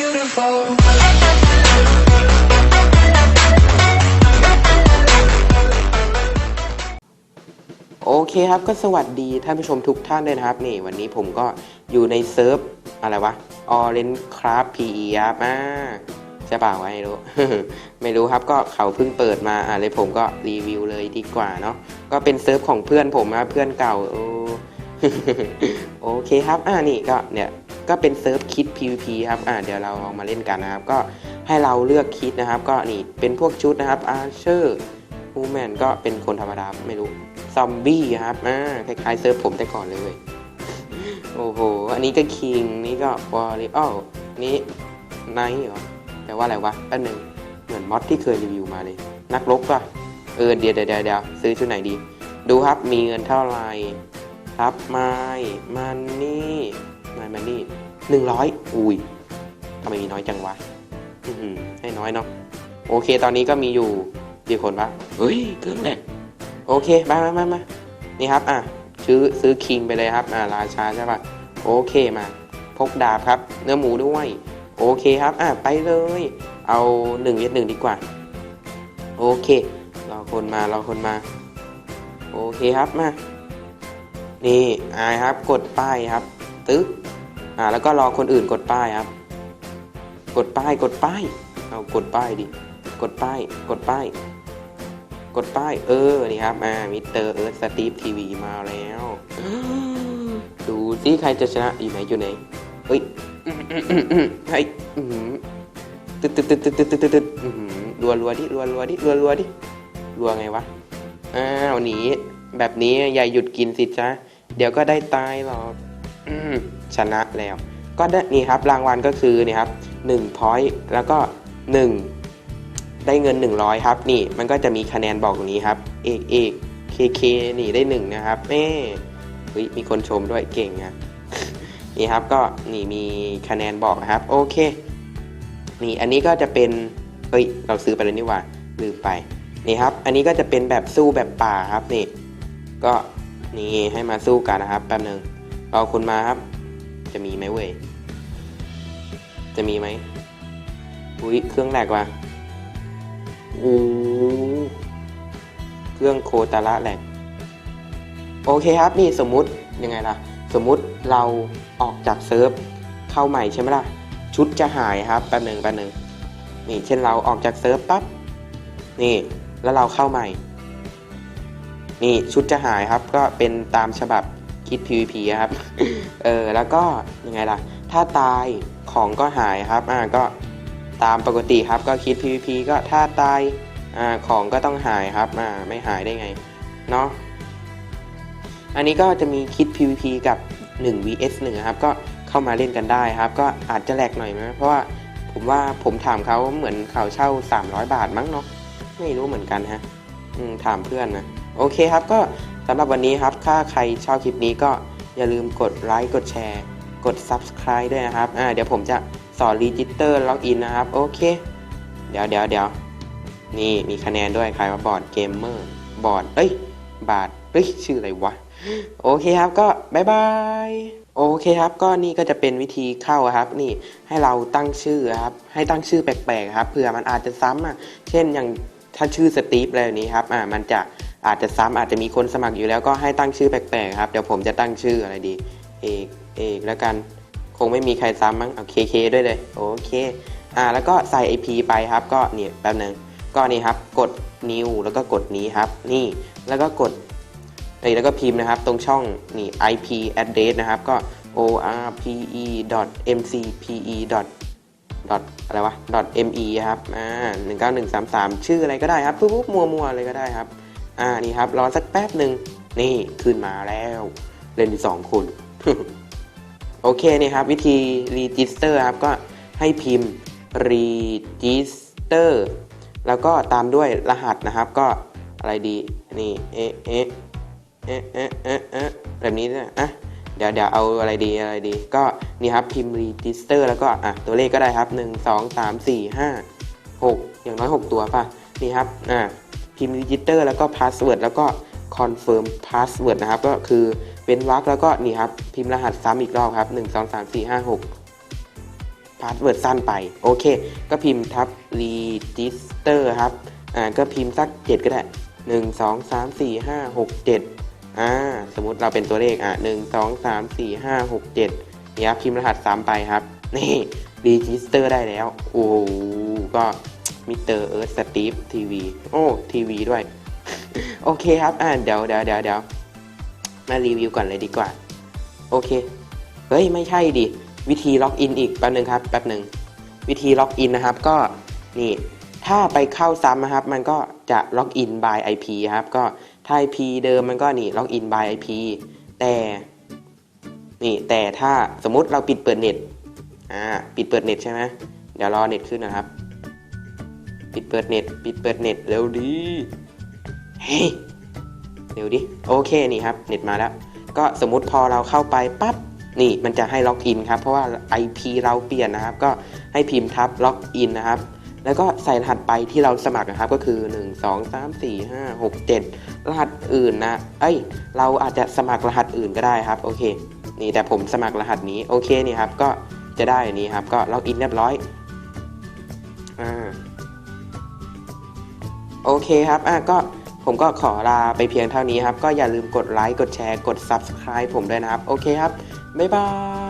beautiful. โอเคครับก็สวัสดีท่านผู้ชมทุกท่านเลยนะครับ นี่วันนี้ผมก็อยู่ในเซิร์ฟอะไรวะ Orange Craft PE ครับอ่าใช่เปล่าวะไม่รู้ ไม่รู้ครับก็เขาเพิ่งเปิดมาอ่าเลยผมก็รีวิวเลยดีกว่าเนาะก็เป็นเซิร์ฟของเพื่อนผมนะเพื่อนเก่าโอ โอเคครับ อ่านี่ก็เนี่ย ก็เป็นเซิร์ฟคิด PVP ครับอ่าเดี๋ยวเราลองมาเล่นกันนะครับ ก็ให้เราเลือกคิดนะครับ ก็นี่เป็นพวกชุดนะครับอาร์เชอร์ฮูแมนก็เป็นคนธรรมดาไม่รู้ซอมบี้ครับอ่าคล้ายๆเซิร์ฟผมแต่ก่อนเลยเว้ยโอ้โห อันนี้ก็คิงนี่ก็วอริอ้อนี่ไนท์เหรอแปลว่าอะไรวะอันหนึ่งเหมือนมอดที่เคยรีวิวมาเลย นักรบป่ะเออเดี๋ยวเดี๋ยวเดี๋ยวซื้อชุดไหนดี ดูครับมีเงินเท่าไหร่ครับไม่มันนี่ไม่มันนี่ หนึ่งร้อยอุ้ยทำไมมีน้อยจังวะอื้อหือให้น้อยเนาะโอเค ตอนนี้ก็มีอยู่กี่คนวะเฮ้ยเครื่องแหลกโอเคมามามามานี่ครับอะซื้อซื้อคิงไปเลยครับอ่าราชาใช่ปะโอเคมา พกดาบครับ เนื้อหมูด้วย โอเคครับอะไปเลย เอาหนึ่งเวทหนึ่งดีกว่า โอเครอคนมารอคนมา โอเคครับมานี่อายครับกดป้ายครับตึ๊ก อ่าแล้วก็รอคนอื่นกดป้ายครับ กดป้ายกดป้ายเอากดป้ายดิกดป้ายกดป้าย กดป้าย เออนี่ครับอ่ามิสเตอร์เอิร์ธสตีฟทีวีมาแล้วดูสิใครจะชนะอยู่ไหนอยู่ไหนเฮ้ยอื้อหืออื้อหือเฮ้ยตึ๊ดตึ๊ดตึ๊ดตึ๊ดตึ๊ดตึ๊ดตึ๊ดรัวรัวดิรัวรัวดิรัวรัวดิรัวไงวะอ้าวหนีแบบนี้อย่าหยุดกินสิจ๊ะเดี๋ยวก็ได้ตายหรอก ชนะแล้ว ก็ได้นี่ครับรางวัลก็คือนี่ครับ1 point แล้วก็ 1 ได้เงิน 100 ครับ นี่มันก็จะมีคะแนนบอกตรงนี้ครับเอกเอกเคเคนี่ได้หนึ่งนะครับแม่เฮ้ยมีคนชมด้วยเก่งนะนี่ครับก็นี่มีคะแนนบอกนะครับ โอเค นี่อันนี้ก็จะเป็นเฮ้ยเราซื้อไปเลยนี่หว่าลืมไปนี่ครับ อันนี้ก็จะเป็นแบบสู้แบบป่าครับนี่ ก็นี่ให้มาสู้กันนะครับแป๊บหนึ่ง รอาคุณมาครับ จะมีไหมเว้ย จะมีไหม อุ้ยเครื่องแหลกว่ะโอ้เครื่องโคตาระแหลก โอเคครับนี่สมมุติยังไงล่ะ สมมุติเราออกจากเซิร์ฟเข้าใหม่ใช่ไหมล่ะ ชุดจะหายครับแป๊บหนึ่งแป๊บหนึ่งนี่เช่นเราออกจากเซิร์ฟปั๊บ นี่ แล้วเราเข้าใหม่ นี่ชุดจะหายครับก็เป็นตามฉบับ คิด PVP ครับ เออแล้วก็ยังไงล่ะ ถ้าตายของก็หายครับ อ่าก็ตามปกติครับ ก็คิด PVP ก็ถ้าตายอ่าของก็ต้องหายครับ อ่าไม่หายได้ไง เนาะ อันนี้ก็จะมีคิด PVP กับ 1 vs 1ครับ ก็เข้ามาเล่นกันได้ครับ ก็อาจจะแหลกหน่อยนะเพราะว่าผมว่าผมถามเขาเหมือนเขาเช่า 300 บาทมั้งเนาะ ไม่รู้เหมือนกันฮะ อืมถามเพื่อนนะ โอเคครับ ก็ สำหรับวันนี้ครับถ้าใครชอบคลิปนี้ก็อย่าลืมกดไลค์กดแชร์ กด Subscribe ด้วยนะครับอ่าเดี๋ยวผมจะสอนรีจิสเตอร์ล็อกอินนะครับ โอเค เดี๋ยวเดี๋ยวเดี๋ยวนี่มีคะแนนด้วยใครว่าบอร์ดเกมเมอร์บอร์ดเอ้ยบาทเอ้ยชื่ออะไรวะ โอเคครับก็บายบายโอเคครับก็นี่ก็จะเป็นวิธีเข้าครับ นี่ให้เราตั้งชื่อครับ ให้ตั้งชื่อแปลกๆครับเผื่อมันอาจจะซ้ำอะเช่นอย่างถ้าชื่อสตีฟอะไรนี้ครับอ่ามันจะ อาจจะซ้ำอาจจะมีคนสมัครอยู่แล้วก็ให้ตั้งชื่อแปลกๆครับ เดี๋ยวผมจะตั้งชื่ออะไรดี เอกเอกแล้วกัน คงไม่มีใครซ้ำมั้งเอาเคเคด้วยเลย โอเคอ่าแล้วก็ใส่ IP ไปครับ ก็เนี่ยแป๊บนึงก็นี่ครับ กด new แล้วก็กดนี้ครับ นี่แล้วก็กดเอ้ยแล้วก็พิมพ์นะครับ ตรงช่องนี่ IP address นะครับ ก็ orpe mcpe dot dot อะไรวะ dot me ครับ อ่าหนึ่งเก้าหนึ่งสามสามชื่ออะไรก็ได้ครับ ปุ๊บปุ๊บมัวมัวอะไรก็ได้ครับ อ่านี่ครับรอสักแป๊บหนึ่งนี่ขึ้นมาแล้ว เล่นสองคนโอเคนี่ครับ วิธี register ครับ ก็ให้พิมพ์ register แล้วก็ตามด้วยรหัสนะครับ ก็อะไรดี นี่เอ๊ะเอ๊ะเอ๊ะเอ๊ะเอ๊ะเอ๊ะแบบนี้นะอะเดี๋ยวเดี๋ยวเอาอะไรดีอะไรดี ก็นี่ครับพิมพ์ register แล้วก็อะตัวเลขก็ได้ครับ 1 2 3 4 5 6 อย่างน้อย 6 ตัวป่ะ นี่ครับอะ พิมพ์ register แล้วก็ password แล้วก็ confirm password นะครับ ก็คือเป็นวรรคแล้วก็นี่ครับ พิมพ์รหัสซ้ำอีกรอบครับ 1 2 3 4 5 6พาสเวิร์ดสั้นไป โอเค ก็พิมพ์ทับ register ครับ อ่า ก็พิมพ์สัก 7 ก็ได้ 1 2 3 4 5 6 7 อ่า สมมุติเราเป็นตัวเลขอะ1 2 3 4 5 6 7เนี่ยครับพิมพ์รหัสซ้ำไปครับ นี่ register ได้แล้ว โอ้ก็ มิเตอร์เอิร์ธสตีฟทีวีโอ้ทีวีด้วย โอเคครับ อ่าเดี๋ยวเดี๋ยวเดี๋ยวเดี๋ยวมารีวิวก่อนเลยดีกว่า โอเค เฮ้ย ไม่ใช่ดิ วิธีล็อกอินอีกแป๊บหนึ่งครับแป๊บหนึ่งวิธีล็อกอินนะครับ ก็นี่ถ้าไปเข้าซ้ำนะครับ มันก็จะล็อกอิน by IP ครับ ก็ถ้า IP เดิมมันก็นี่ล็อกอิน by IP แต่นี่แต่ถ้าสมมติเราปิดเปิดเน็ตอ่าปิดเปิดเน็ตใช่ไหมเดี๋ยวรอเน็ตขึ้นนะครับ ปิดเปิดเน็ต ปิดเปิดเน็ตเร็วดีเฮ้ยเร็วดิ โอเคนี่ครับ เน็ตมาแล้ว ก็สมมติพอเราเข้าไปปั๊บนี่มันจะให้ล็อกอินครับ เพราะว่า IP เราเปลี่ยนนะครับ ก็ให้พิมพ์ทับล็อกอินนะครับ แล้วก็ใส่รหัสไปที่เราสมัครนะครับ ก็คือ 1 2 3 4 5 6 7 รหัสอื่นนะ เอ้ย เราอาจจะสมัครรหัสอื่นก็ได้ครับ โอเค นี่แต่ผมสมัครรหัสนี้ โอเคนี่ครับ ก็จะได้นี้ครับ ก็ล็อกอินเรียบร้อย อ่า เคครับอะก็ผมก็ขอลาไปเพียงเท่านี้ครับ ก็อย่าลืมกดไลค์ กดแชร์ กด Subscribe ผมด้วยนะครับ โอเคครับ บ๊ายบาย